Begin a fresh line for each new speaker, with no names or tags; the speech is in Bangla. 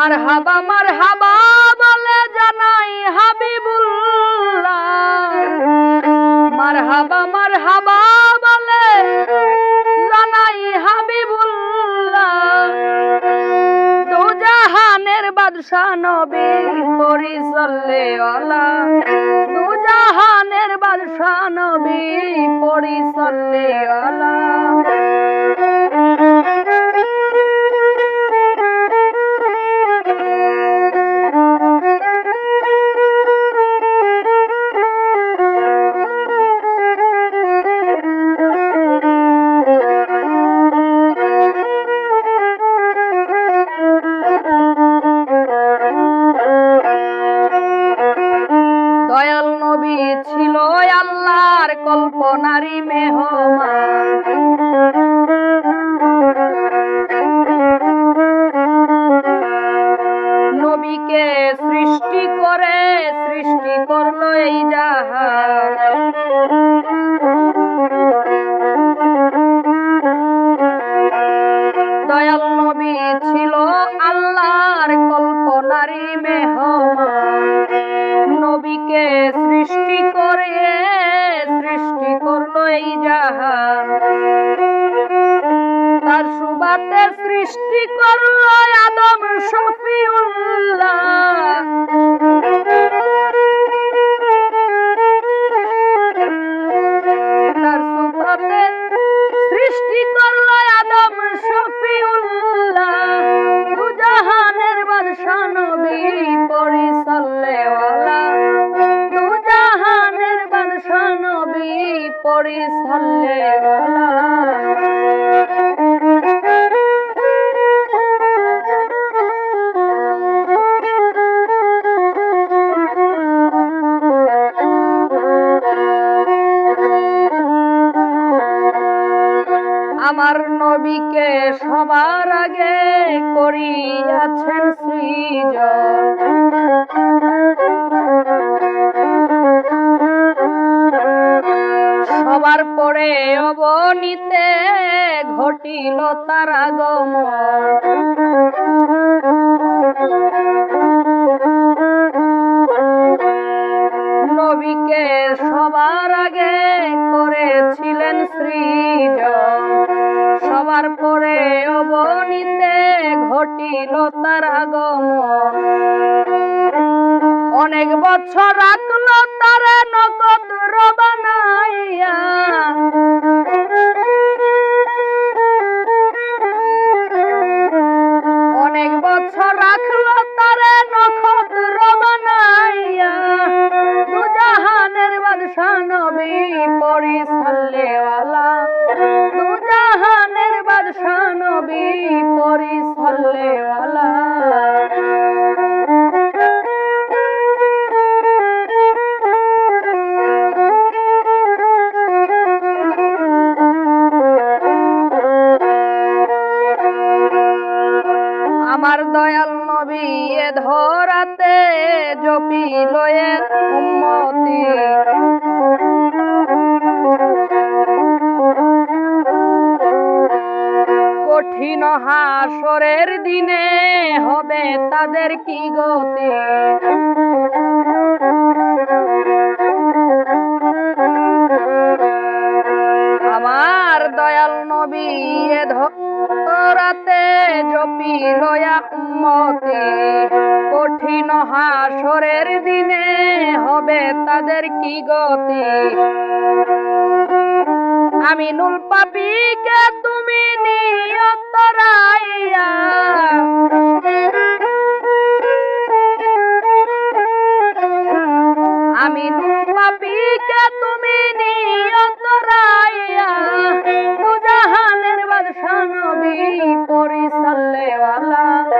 মারহাবা মারহাবা বলে জানাই হাবিবুল্লাহ। মারহাবা মারহাবা বলে জানাই হাবিবুল্লাহ। দু জাহানের বাদশা নবী পরিচল্লে ওয়ালা দু জাহানের বাদশা নবী পরিচল্লে ওয়ালা সৃষ্টি করল আদম শফিউল্লাহ। তার সুবাতে সৃষ্টি করল আদম শফিউল্লাহ। দু জাহানের বাদশা নবী পরিসাল্লেওয়ালা। দু বাদশা নবী আমার নবীকে সবার আগে করিয়াছেন সৃজন। সবার পরে অবনীতে ঘটিল তার আগমন। ঘটিল তার আগমন। অনেক বছর রাখল তার নগদ রবানাইয়া দয়াল নবী এ ধরাতে জপি লয়ে উম্মতি। কঠিন হাসরের দিনে হবে তাদের কি গতি? হাসরের দিনে হবে তাদের কি গতি? আমি নুল পাপিকে তুমি নিয়ত রাইয়া। আমি নুল পাপিকে তুমি নিয়ত রাইয়া। দু জাহানের বাদশা নবী পরিসাল্লেওয়ালা।